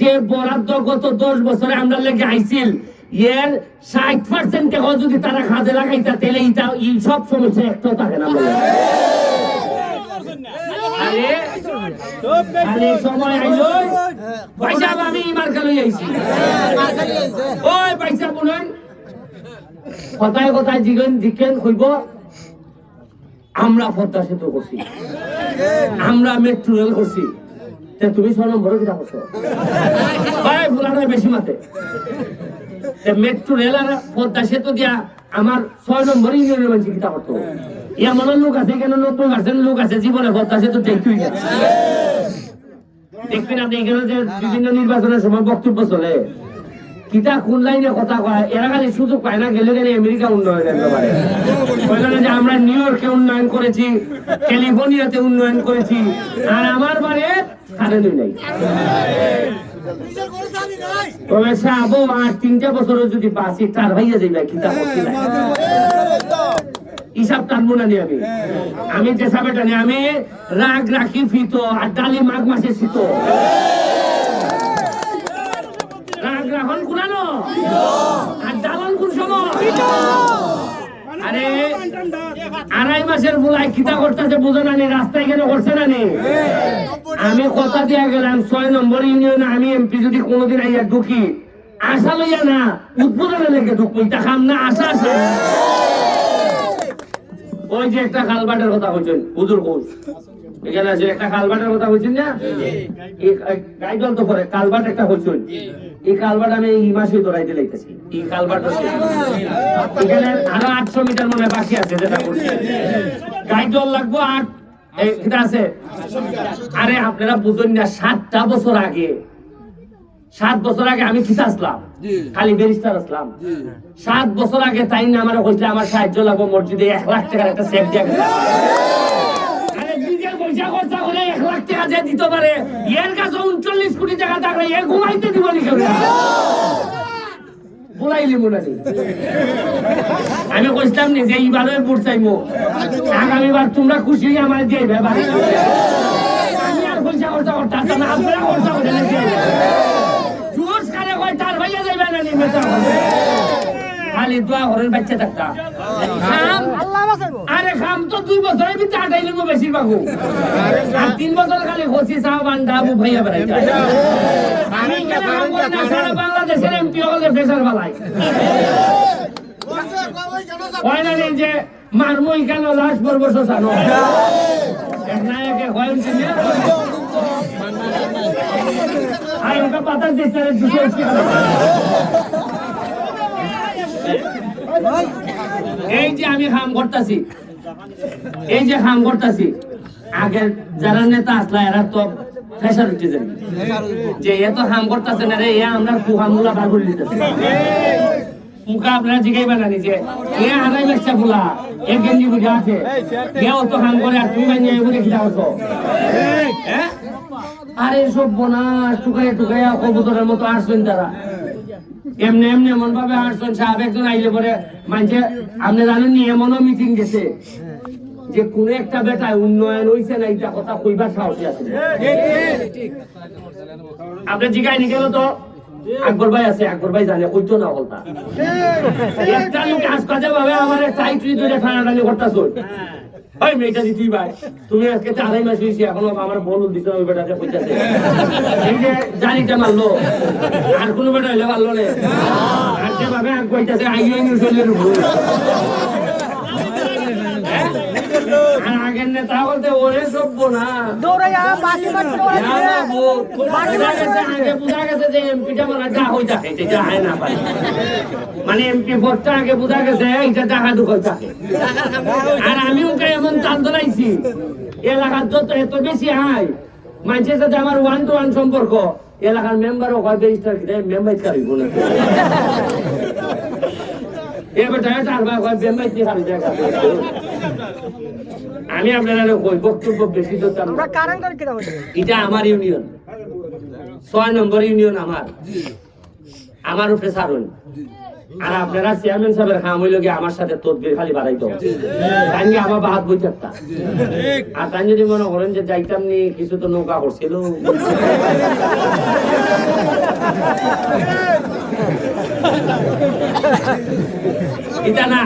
যে বরাদ্দ গত দশ বছরে আমরা লেগে আইছিল, এর ষাট পার্সেন্ট টাকা যদি তারা কাজে ইটা সব সমস্যা থাকে না। কথায় কথায় জিগেন হইব আমরা পদ্মা সেতু করছি। আমরা মেট্রো রেল করছি। তুমি ছয় বড় কিটা করছ ভাই ফুলানো বেশি মাতে। মেট্রো রেল আর পদ্মা সেতু দিয়া আমার ছয় নম্বর ইউনিয়নের মানুষ কিটা করতো। এমন লোক আছে কেন? নতুন আছে লোক আছে জীবনে পদ্মা সেতু দেখতেই না দেখবেন আপনি এখানে যে বিভিন্ন নির্বাচনের সময় বক্তব্য চলে। কিতা কোন লাইনে কথা কয়? এরা খালি সুযোগ পায় না, গেলে গেলে আমেরিকা উন্নয়ন পারে বললেন যে আমরা নিউ ইয়র্কে উন্নয়ন করেছি, ক্যালিফোর্নিয়াতে উন্নয়ন করেছি, আর আমার বাড়ি কারেন্টই নাই। আমি। যে সাবে টানি আমি রাগ রাখি ফিত, আর ডালি মাঘ মাসে শীত। রাগ রাখন কুলানো আর ডালন কোন সময়। আরে, আড়াই মাসের বুলাই কিতা করতেছে, বুঝো না রাস্তায় কেন করছে না আমি কথা দিয়া গেলাম, ছয় নম্বর ইউনিয়নে আমি এমপি যদি কোনোদিন আইয়া ঢুকি, আশা লইয়া না, উদ্বোধনে লেগে ঢুকবো, এটা খাম না, আশা আশা। ওই যে একটা খালবাটের কথা বলছেন, হুজুর কোচ এখানে আছে একটা কালবাটের কথা বলছেন না? এই গাইডল তো পরে কালবাট একটা এই কালবাট আমি এই মাসে দৌড়াইতে লাইতেছি এই কালবাট এখানে আরও আটশো মিটার মনে বাকি আছে যেটা বলছি গাইডল লাগবো আট এটা আছে। আরে আপনারা বুঝুন না সাতটা বছর আগে সাত বছর আগে আমি কিতা আসলাম। খালি ব্যারিস্টার আসলাম। সাত বছর আগে তাই না আমার কইলে আমার সাহায্য লাগবো মসজিদে এক লাখ টাকার একটা চেক দিয়ে গেছে আরে নিজের পয়সা খরচা করে এক লাখ টাকা যে দিতে পারে, এর কাছে উনচল্লিশ কোটি টাকা থাকলে এ ঘুমাইতে দিব নি আমি কইছিলাম নি যে এইবারে ভোট চাইব। আগামীবার তোমরা খুশি হয়ে আমার দিয়ে দেবে আমি আর পয়সা খরচা করতাম না, আপনারা খরচা করে জোর কারে কয়, তার ভাইয়া যাইবে না খালি দোয়া ঘরের বাচ্চা থাকতা। খাম আরে খাম তো দুই বছরের ভিতরে আটাই লিখব বেশিরভাগ আর তিন বছর খালি খসি চাও বান্ধা আবু ভাইয়া বেড়াই যায় আমি কেন কাম করি না সারা বাংলাদেশের এমপি হলে ফেসার বালাই। হয় না যে মারমই কেন লাশ পর্ব শোষানো নায়কে হয় আর ওকে পাতা দিচ্ছে দুশো। এই যে আমি হাম করতেছি এই যে হাম করতেছি আগে যারা নেতা আসলা এরা তো উঠে যাবে। যে এ তো হাম করতেছে না রে এ আমরা কুহামুলা বার করে দিতেছে। মুখা আপনারা জিগাইবা না নিজে এ ফুলা এ গেঞ্জি বুঝে আছে। এও তো হাম করে আর তুমি বানিয়ে বুঝে খিদা হতো হ্যাঁ? আরে সব বোনাস টুকাইয়া টুকাইয়া কবুতরের মতো আসবেন তারা। এমনি এমনি এমন ভাবে আসছেন সাহেব একজন আইলে পরে মানছে আপনি জানেন নি এমনও মিটিং গেছে। যে কোন একটা বেটায় উন্নয়ন হইছে না এটা কথা কইবার সাহসী আছে আপনি জিগাই নি গেল তো? আকবর ভাই আছে আকবর ভাই জানে কইতো না বলতা। একটা লোক আজ কাজে ভাবে আমার টাইট ধরে টানাটানি করতাছ। ওই মেয়েটা দি ভাই, তুমি আজকে আড়াই মাস হয়েছি, এখনও আমার বল দিতে ওই বেটাতে যে জানিটা মারলো, আর কোনো বেটা হইলে মারলো না। আর যে ভাবে আগ কইতাছে উপর আর আগের নেতা বলতে ওরে সভ্য না। মানে এমপি ভোটটা আগে বোঝা গেছে এটা টাকা দুঃখ থাকে আর আমি ওকে এমন চাল ধরাইছি এলাকার যত এত বেশি আয় মানুষের সাথে আমার ওয়ান টু ওয়ান সম্পর্ক এলাকার মেম্বারও হয় বেরিস্টার মেম্বার কারিব না। এবার টাকা ভাই হয় মেম্বার দিয়ে আমি আপনারা কই বক্তব্য বেশি তো এটা আমার ইউনিয়ন। ছয় নম্বর ইউনিয়ন আমার। আমার উপরে সারুন আর আপনারা চেয়ারম্যান সাহেবের হাম আমি গিয়ে আমার সাথে তদবির খালি বাড়াইতে হবে। তাই আমার বাহাত বই থাকতাম আর তাই যদি মনে করেন যে যাইতাম নি কিছু তো নৌকা করছিল। এটা না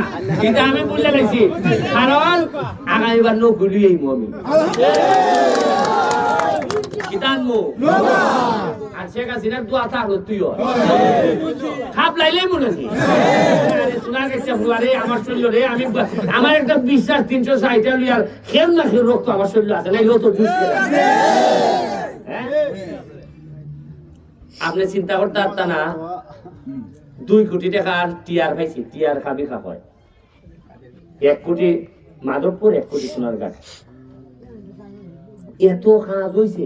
এটা আমি বুঝে গেছি কারণ আগামীবার নৌকুলিয়েই আমি। কিতা আনব আর শেখ হাসিনার দোয়া তুইও। খাপ লাইলেই মনে আরে গেছে ফুয়ারে আমার শরীর রে আমি আমার একটা বিশ্বাস তিনশো ষাট লিয়ার খেল না খেল রক্ত আমার শরীর আছে না এগুলো তো হ্যাঁ। আপনি চিন্তা করতে পারতা না দুই কোটি টাকার টিয়ার পাইছি টিয়ার খাবি খা হয় এক কোটি মাধবপুর এক কোটি সোনার গাছ এত কাজ হইছে।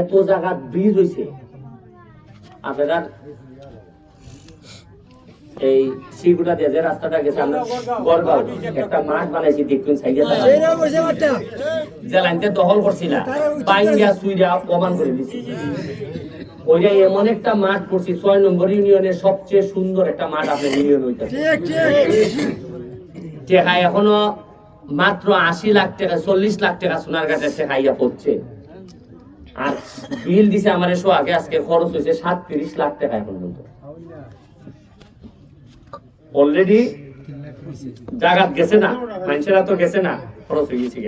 এত ব্রিজ হইছে। আপনারা এই দিয়ে যে রাস্তাটা গেছে, আমরা একটা মাঠ বানাইছি, দেখুন দখল করছিলা বাইঙ্গা সুইরা করে এমন একটা মাঠ করছি, ছয় নম্বর ইউনিয়নের সবচেয়ে সুন্দর একটা মাঠ আপনার ইউনিয়ন ওইটা টেকা এখনও মাত্র আশি লাখ টাকা, চল্লিশ লাখ টাকা সোনার ঘাটের টেকা ইয়া পড়ছে। আর বিল দিছে আমার এসো আগে আজকে খরচ হয়েছে সাতত্রিশ লাখ টাকা এখন পর্যন্ত। অলরেডি জাগাত গেছে না মানুষেরা তো গেছে না খরচ হয়ে গেছে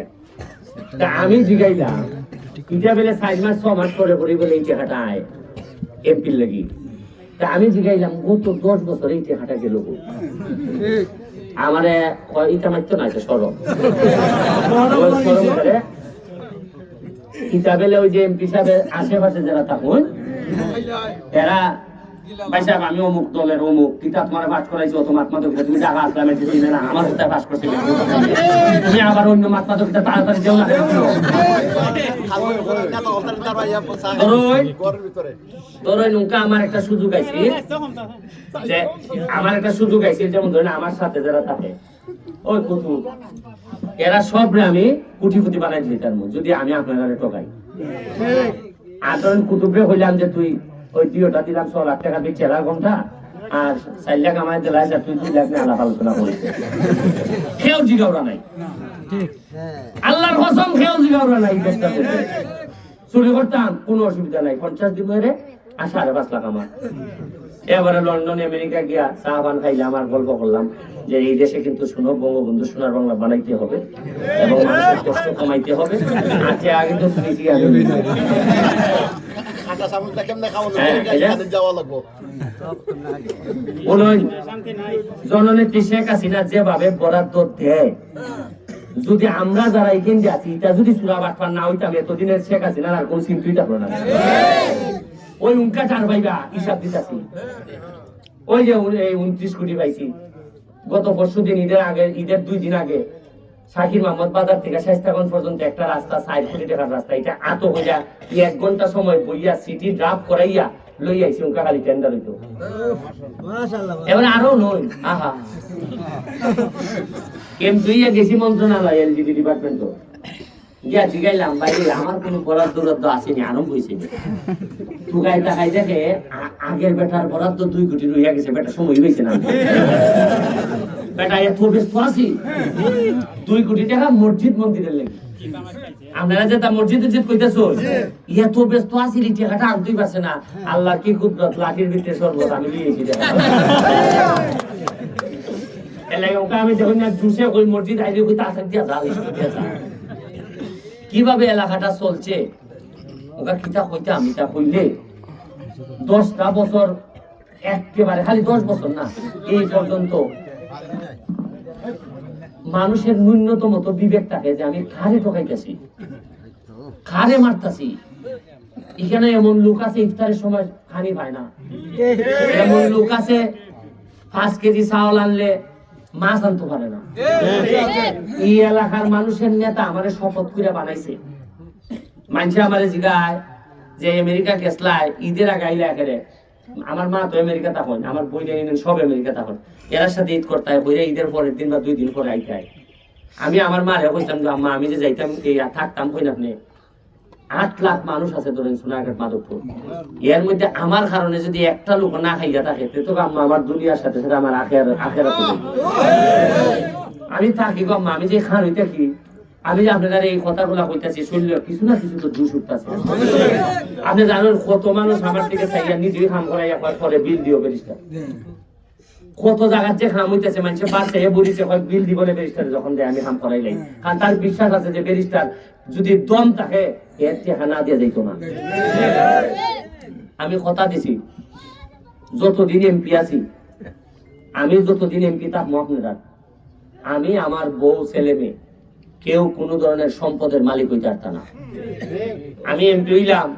তা আমি জিগাইলাম ইটা বেলে সাইড মাস ছ মাস পরে পরে বলে এই টাকাটা আয় এমপির লাগি। তা আমি জিগাইলাম গত দশ বছর এই টাকাটা গেল? আমারে ইটা মারতো না সরম। সরম করে ইটা বেলে ওই যে এমপি সাহেবের আশেপাশে যারা থাকুন, এরা, ভাই সাহেব আমি অমুক দলের অমুক কিতাব তোমার পাঠ করাইছি, অত মাত্মা দক্ষিণা তুমি টাকা আসলামের আমার কোথায় পাশ করছিলে তুমি আবার অন্য মাত্মা দক্ষিণা তাড়াতাড়ি দেও না আমার একটা সুযোগ আইছি যে আমার একটা সুযোগ আইছে যেমন ধরেন আমার সাথে যারা থাকে, ওই কুতু এরা সব আমি কুটি কুটি বানাই দিই তার মধ্যে, যদি আমি আপনারা ঠকাই। আর ধরেন কুতুবরে হইলাম যে তুই ওই দিওটা দিলাম ছ লাখ টাকা দিয়ে চেরা ঘণ্টা, আর চার লাখ আমার দিলাই যা তুই দুই লাখ আলাপ আলোচনা করিস। কেউ জিগাওরা নাই। আল্লাহর কসম কেউ জিগাওরা নাই চুরি করতাম, কোনো অসুবিধা নাই। পঞ্চাশ দিন ধরে আর সাড়ে পাঁচ লাখ আমার। এবারে লন্ডন আমেরিকা গিয়া চা পান খাইলাম আর গল্প করলাম যে এই দেশে কিন্তু শুনো বঙ্গবন্ধু সোনার বাংলা বানাইতে হবে এবং মানুষের কষ্ট কমাইতে হবে। আজকে আগে তো শুনেছি আমি জননেত্রী শেখ হাসিনা যেভাবে বরাদ্দ দেয় যদি আমরা যারা এখানে আছি এটা যদি সুরা বাটপার না হইতাম এতদিনের শেখ হাসিনার আর কোন চিন্তুই থাকল না। ওই উনকা টার পাইবা হিসাব দিতাছি। ওই যে এই উনত্রিশ কোটি পাইছি। গত পরশু দিন ঈদের আগে ঈদের দুই দিন আগে শাকির মোহাম্মদ বাজার থেকে শেষতাগঞ্জ পর্যন্ত একটা রাস্তা ষাট কোটি টাকার রাস্তা। এটা আত হইয়া এক ঘণ্টা সময় বইয়া সিটি ড্রাফ করাইয়া লই আইছি উনকা খালি টেন্ডার হইতো। এবার আরও নই আহা। এম দুইয়া গেছি মন্ত্রণালয় এলজিডি ডিপার্টমেন্ট গিয়া জিগাইলাম ভাই আমার কোনো বরাদ্দ বরাদ্দ আসেনি হয়েছে টুকাই টাকাই দেখে আগের বেটার বরাদ্দ দুই কোটি রইয়া গেছে, বেটা, সময় হয়েছে না। বেটা, এত ব্যস্ত আছি দুই কোটি টাকা মসজিদ মন্দিরের লেগে। যে তা মসজিদে ব্যস্ত আছি, এই টাকাটা আনতেই পারছে না। আল্লাহ কি কুদরত, লাঠির ভিতরে সর্বত আমি টাকা এলাকা আমি যখন জুসে মসজিদ আইলে ওই তাড়াতাড়ি দিয়া দিয়া যা। কীভাবে এলাকাটা চলছে? কিতা আমি তা দশটা বছর, একেবারে খালি দশ বছর না, এই পর্যন্ত মানুষের ন্যূনতম তো বিবেক থাকে যে আমি খারে ঠকাইতেছি, খারে মারতাছি। এখানে এমন লোক আছে, ইফতারের সময় খানি পায় না। এমন লোক আছে, পাঁচ কেজি চাউল আনলে মাছ আনতে পারে না। এই এলাকার মানুষের নেতা আমারে শপথ করে বানাইছে। মানুষে আমারে জিগায় যে আমেরিকা গেছলাই ঈদের আগে আইলে একেরে আমার মা তো আমেরিকা তখন আমার বই সব আমেরিকা তখন এরার সাথে ঈদ করতে হয় বইরা ঈদের পরের দিন বা দুই দিন পরে আইতে আমি আমার মারে কইতাম যে আম্মা আমি যে যাইতাম থাকতাম কই না আপনি? আট লাখ মানুষ আছে ধরেন সোনারঘাট, মাধবপুর। এর মধ্যে আমার কারণে যদি একটা লোক না খাইয়া থাকে, তো আমার দুনিয়ার সাথে সাথে আমার আখের আখের আমি থাকি গো আমি যে খান হইতে কি আমি যে আপনাদের এই কথাগুলা কইতাছি শুনলে কিছু না কিছু তো দোষ উঠতেছে। আপনি জানেন কত মানুষ আমার দিকে চাইয়া নিজেই কাম করাইয়া পরে বিল দিও বেরিস্টার কত জায়গার যে খাম হইতেছে মানুষের বাড়ছে এ বলিছে হয় বিল দিবলে ব্যারিস্টার, যখন দেয় আমি হাম করাই লাই। কারণ তার বিশ্বাস আছে যে ব্যারিস্টার যদি দম থাকে এর টাকা না দিয়ে যাইতো না। আমি কথা দিছি, যতদিন এমপি আছি, আমি যতদিন এমপি থাকব আপনারা আমি আমার বউ, ছেলে, মেয়ে, কেউ কোনো ধরনের সম্পদের মালিক হইতে পারত না। আমি এমপি হইলাম,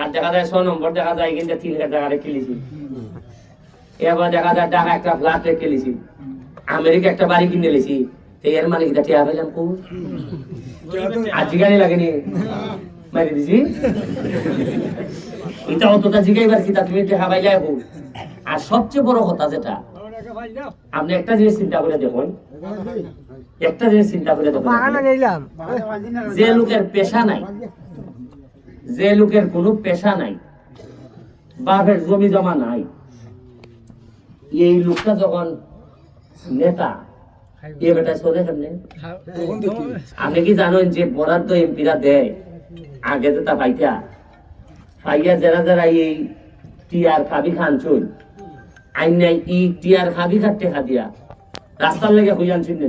আর দেখা যায় ছ নম্বর, দেখা যায় কিন্তু তিন হাজার টাকা রেখে লিছি এবার দেখা যায় টাকা একটা ফ্ল্যাট রেখে লিছি আমেরিকা একটা বাড়ি কিনে লিছি তো এর মানে কিটা টিয়া পেলাম কো লাগেনি। মারি দিছি এটা অতটা জিগাইবার তুমি দেখা পাইলে এখন আর সবচেয়ে বড় কথা যেটা আপনি একটা জিনিস চিন্তা করে দেখুন। একটা জিনিস চিন্তা করে দেখুন। যে লোকের পেশা নাই যে লোকের কোনো পেশা নাই বাপের জমি জমা নাই এই লোকটা যখন নেতা এ বেটা চলে কেমনে? আপনি কি জানেন যে বরাদ্দ এমপিরা দেয়? আগে তো তা পাইতা। পাইয়া যারা যারা এই টিয়ার খাবি খান চল আইন ই টিয়ার খাবি খাটতে খাদিয়া রাস্তার লেগে হইয়ান চিন্তা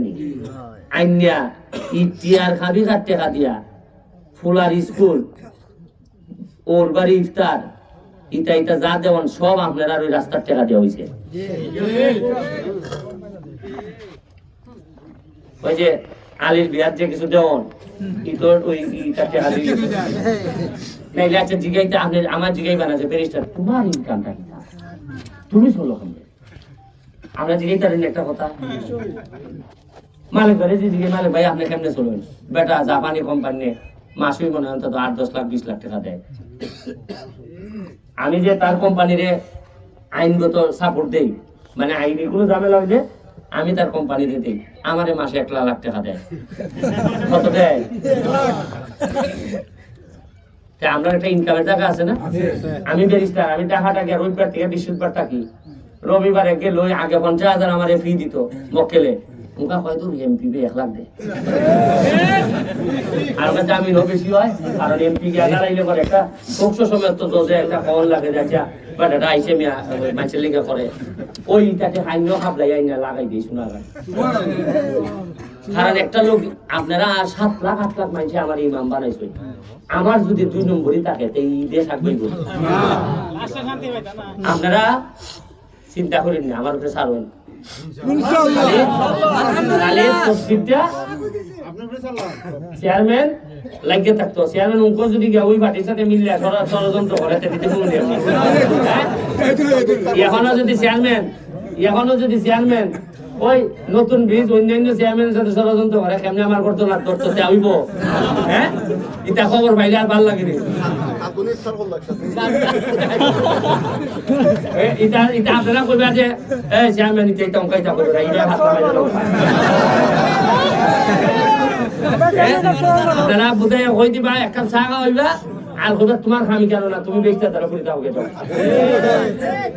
আইনিয়া ই টিয়ার খাবি খাটতে খাদিয়া ফুলার স্কুল ওর বাড়ি ইফতার ইটা ইটা যা দেওয়ান সব আপনারা ওই রাস্তার টাকা দেওয়া হয়েছে ওই যে আলির বিয়ার যে কিছু দেওয়ান ইতর ওই দিয়ে। নাইলে আচ্ছা জিগাইতে আপনি আমার আছে ব্যারিস্টার তোমার ইনকামটা কি তুমি আমরা পারেন একটা কথা। মালিক ধরে যে জিগে মালিক ভাই আপনি কেমনে চলবেন? বেটা জাপানি কোম্পানি মাসুই মনে হয় অন্তত আট দশ লাখ বিশ লাখ টাকা দেয়। আমি যে তার কোম্পানিরে আইনগত সাপোর্ট দেই মানে আইনি কোনো ঝামেলা হইলে আমি তার কোম্পানিতে দিই। আমারে মাসে এক লাখ টাকা দেয়। কত দেয়? আমরা একটা ইনকামের টাকা আছে না? আমি ব্যারিস্টার আমি টাকাটাকে রবিবার থেকে বৃহস্পতিবার থাকি। রবিবারে গেল আগে পঞ্চাশ হাজার আমার ফি দিত মক্কেলে। মুখা হয়তো এমপি এক লাখ দেয় আর বেশি হয়, কারণ এমপি কে পরে একটা তো জজে একটা কল লাগে যাচ্ছে আইসে করে। ওই তাকে আইন লাগাই দিই শোনা কারণ একটা লোক, আপনারা সাত লাখ, আট লাখ মানুষ আমার ইমাম বানাইছে আমার যদি দুই নম্বরই থাকে এই দেশ থাকবেই আপনারা চিন্তা করেন না আমার উপরে ছাড়বেন চেয়ারম্যান লাগিয়ে থাকতো চেয়ারম্যান যদি ওই পার্টির সাথে মিললে ষড়- ষড়যন্ত্র করে। হ্যাঁ? এখনও যদি চেয়ারম্যান এখনও যদি চেয়ারম্যান ওই নতুন ব্রিজ অন্যান্য চেয়ারম্যানের সাথে ষড়যন্ত্র করে কেমনে আমার করতো না করতো তে আইব হ্যাঁ? ইটা খবর পাইলে আর ভালো লাগে নি এ, ইটা ইটা আপনারা কইবা যে এ চেয়ারম্যান ইটা ইটা অঙ্কা ইটা করবে ইটা হাত আপনারা বুঝে হই দিবা এক কাপ চা খাওয়াইবা আর কইবা তোমার খামি কেন না, তুমি বেচতে তারা করে দাও।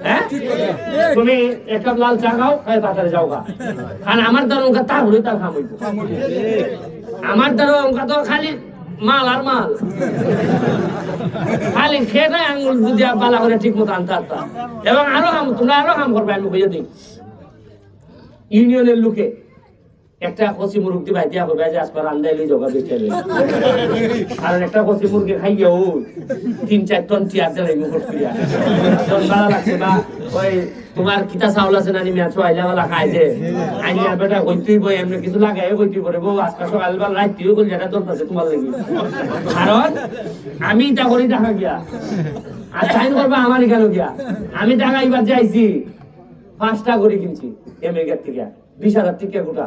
হ্যাঁ? তুমি এক কাপ লাল চা খাও, খাই তাড়াতাড়ি যাও গা। কারণ আমার দ্বারা অঙ্কা তার হলে তার খাম আমার দ্বারা অঙ্কা তো খালি মাল আর মাল। খালি খেয়ে আঙুল বুঝিয়া বালা করে ঠিক মতো আনতে আনতা। এবং আরও কাম, তোমরা আরও কাম করবে, আমি বুঝে দিই। ইউনিয়নের লোকে একটা কচি মুরগি ভাই দিয়া হবে যে আসবার আন্দাই লই জগা বেচে কারণ একটা কচি মুরগি খাইয়া ও তিন, চার টন টিয়ার দিলাই মুখট করিয়া। টন ভালো লাগছে বা, ওই তোমার কিতা চাউল আছে না নিমিয়া ছোয়াইলা বেলা খাই যে। আইনিয়া বেটা কইতেই বই, এমনি কিছু লাগাই কইতেই পরে বউ, আজকে সকালবেলা রাত্রিও করি যেটা চলতেছে তোমার লাগি। কারণ আমি তা করি দেখা গিয়া। আর সাইন করবা আমার কেন গিয়া। আমি টাকা এবার যাইছি পাঁচটা করে কিনছি আমেরিকার থেকে। বিশ হাজার থেকে গোটা।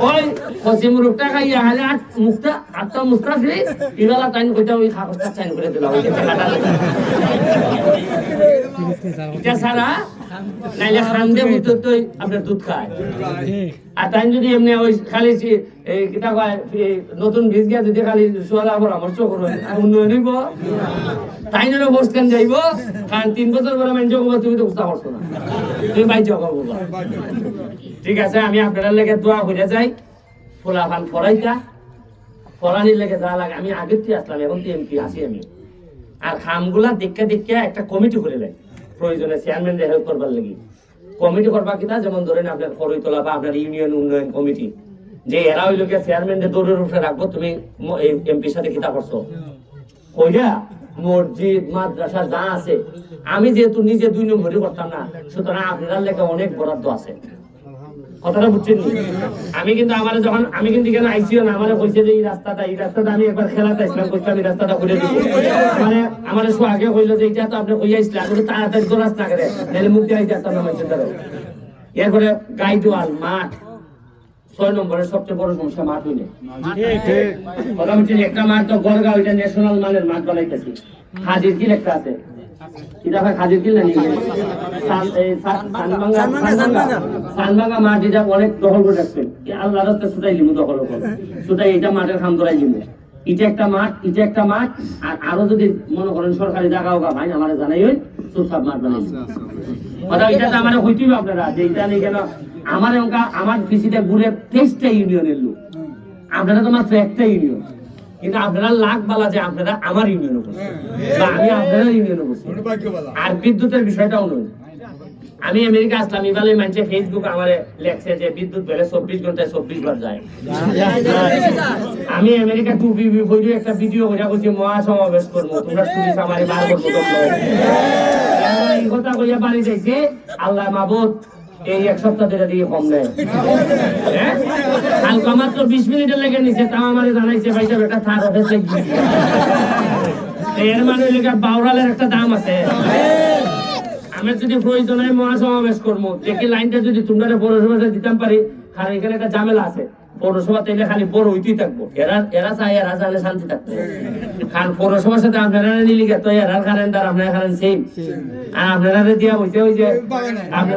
ওই কচি মুরুখটা খাইয়া হালে আট মুখটা আটটা মুখটা দিই ইবেলা টাইম কইতা ওই কাগজটা চাইন করে দিলাম। এটা ছাড়া নাইলে খান্দে হুতো তো আপনার দুধ খায়। আর তাই যদি এমনি ওই খালি কিতা কয় নতুন গিয়া যদি খালি উন্নয়ন হইব। তাই জন্য বসকান যাইব? কারণ তিন বছর পরে করব তুমি তো বুঝতে পারছ না। তুমি বাইর করব ঠিক আছে, আমি আপনার লেগে দোয়া করে যাই। ফোলা ফান ফরাইতা। ফরানির লেগে যা লাগে, আমি আগের থেকে আসলাম, এখন এমপি আছি আমি। আর খামগুলা দেখে দেখে একটা কমিটি করে দেয়। প্রয়োজনে চেয়ারম্যানদের হেল্প করবার লাগি। কমিটি করবা কিনা যেমন ধরেন আপনার খরইতলা বা আপনার ইউনিয়ন উন্নয়ন কমিটি যে এরা ওই লোকের চেয়ারম্যানদের দৌড়ের উপরে রাখব, তুমি এমপির সাথে কিতা করছ? কইরা মসজিদ, মাদ্রাসা যা আছে, আমি যেহেতু নিজে দুই নম্বরই করতাম না, সুতরাং আপনার লেখা অনেক বরাদ্দ আছে। কথাটা বুঝছেন? আমি কিন্তু আমার যখন আমি কিন্তু কেন আইসিও না আমার কইছে যে এই রাস্তাটা এই রাস্তাটা আমি একবার খেলাতে আসলাম কইছে আমি রাস্তাটা করে দিব। মানে আমার সো আগে কইলো যে এটা তো আপনি কইয়া আসলে আমি তাড়াতাড়ি তো রাস্তা করে নাহলে মুখ দিয়ে আইতে আসতাম না মানুষের দ্বারা এরপরে গাইডওয়াল মাঠ। ছয় নম্বরের সবচেয়ে বড় সমস্যা মাঠ হইলে। কথা বলছি একটা মাঠ তো গড়গাঁও এটা ন্যাশনাল মানের মাঠ বানাইতেছি। হাজির কিল একটা আছে? এটা ভাই হাজির কিল না নিয়ে সান- এই সান- সানবাঙ্গা সানবাঙ্গা সানবাঙ্গা মাঠ এটা অনেক দখল করে রাখছেন আল্লাহ রাস্তা ছুটাই লিমু দখল করে। ছুটাই এটা মাঠের খাম ধরাই লিমু। এটা একটা মাঠ এটা একটা মাঠ আর আরও যদি মনে করেন সরকারি জায়গা হোক ভাই আমার জানাই চুপচাপ মাঠ বানাই কথা এটা তো আমার হইতেই আপনারা যে এটা নেই কেন আমার আমার পিসিটা ঘুরে তেইশটা ইউনিয়নের লোক। আপনারা তো মাত্র একটা ইউনিয়ন। কিন্তু আপনারা লাখ বালা যে আপনারা আমার ইউনিয়নে বসে বা আমি আপনারা ইউনিয়নে বসে আর বিদ্যুতের বিষয়টাও নয়। আমি আমেরিকা আসলাম এবারে মানছে ফেসবুক আমার লেখছে যে বিদ্যুৎ বেলে চব্বিশ ঘন্টায় চব্বিশ বার যায়। আমি আমেরিকা টু বিবি বইরে একটা ভিডিও করে করছি মহা সমাবেশ করব তোমরা শুনিস আমার বার করব এই কথা কইয়া বাড়ি যাইছে আল্লাহ মাবুদ। এই এক সপ্তাহ ধরে দিয়ে কম দেয়? কালকে মাত্র বিশ মিনিটের লেগে নিছে, তাও আমার জানাইছে, ভাই সাহেব, একটা থার অফিস এর মানে বাউরালের একটা দাম আছে। আমি যদি মহাসমাবেশ করব। দেখি লাইনটা যদি তোমরা পৌরসভাতে দিতাম পারি, কারণ এখানে একটা ঝামেলা আছে। পৌরসভা তাইলে খালি বড় হইতেই থাকব। এরা এরা চাই এরা চাইলে শান্তি কারণ পৌরসভার সাথে আপনারা নিলি তো এরার কারেন্ট আর আপনার সেম আর আপনারা দিয়া ওই যে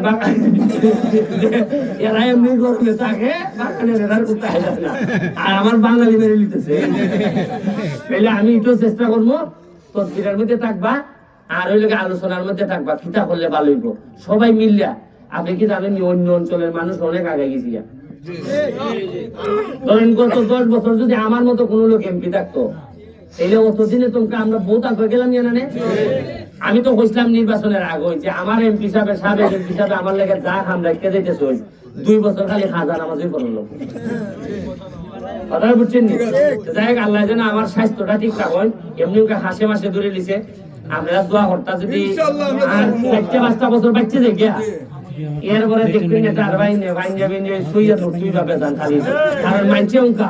বাগান এরা এমনি করলে থাকে বাগানের এরার আর আমার বাঙালি মেরে নিতেছে। আমি একটু চেষ্টা করব, তদবিরের মধ্যে থাকবা, আর ওই লোকে আলোচনার মধ্যে থাকবা কিতা করলে ভালো হইব। সবাই মিললা আপনি কি জানেন অন্য অঞ্চলের মানুষ অনেক আগে গেছি গত দশ বছর যদি আমার মতো কোনো লোক এমপি থাকতো অতদিনে তোমাকে আমরা বহুত আগে গেলাম জানানে? আমি তো কইছিলাম নির্বাচনের আগে যে আমার এমপি হিসাবে সাবেক এমপি হিসাবে আমার লেগে যা খাম রাখতে দিতেছে দুই বছর খালি হাজার নামাজই পড়ল কথা বুঝছেন নি? যাই হোক আল্লাহ যেন আমার স্বাস্থ্যটা ঠিক রাখুন এমনি ওকে হাসে মাসে ধরে লিছে আপনারা দোয়া করতা যদি আর চারটে পাঁচটা বছর বাচ্চা যে গিয়া এরপরে বাইন বাইন তো তুই খালি। কারণ মানছে অঙ্কা।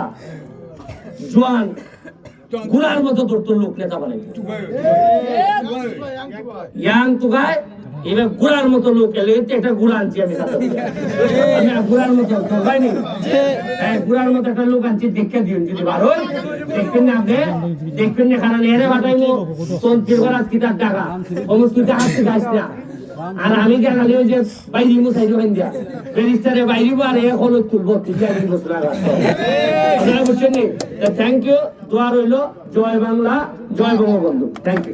জোয়ান গুড়ার মতো তোর তোর লোক নেতা বানাই ইয়াং এবার গুড়ার মতো লোক এলে একটা গুড়া আনছি আমি আর মতো হয়নি হ্যাঁ গুড়ার মতো একটা লোক আনছি দেখে দিন যদি ভালো দেখবেন না আপনি দেখবেন না কারণ এরে বাটাইবো তোর কিতার টাকা হাত থেকে আসছে না। আর আমি খালি ওই যে বাইরে মুসাই দোকান দিয়া ব্যারিস্টারে বাইরে আর এ হলো তুলবো বুঝছেন থ্যাংক ইউ দোয়া রইল। জয় বাংলা, জয় বঙ্গবন্ধু। Thank you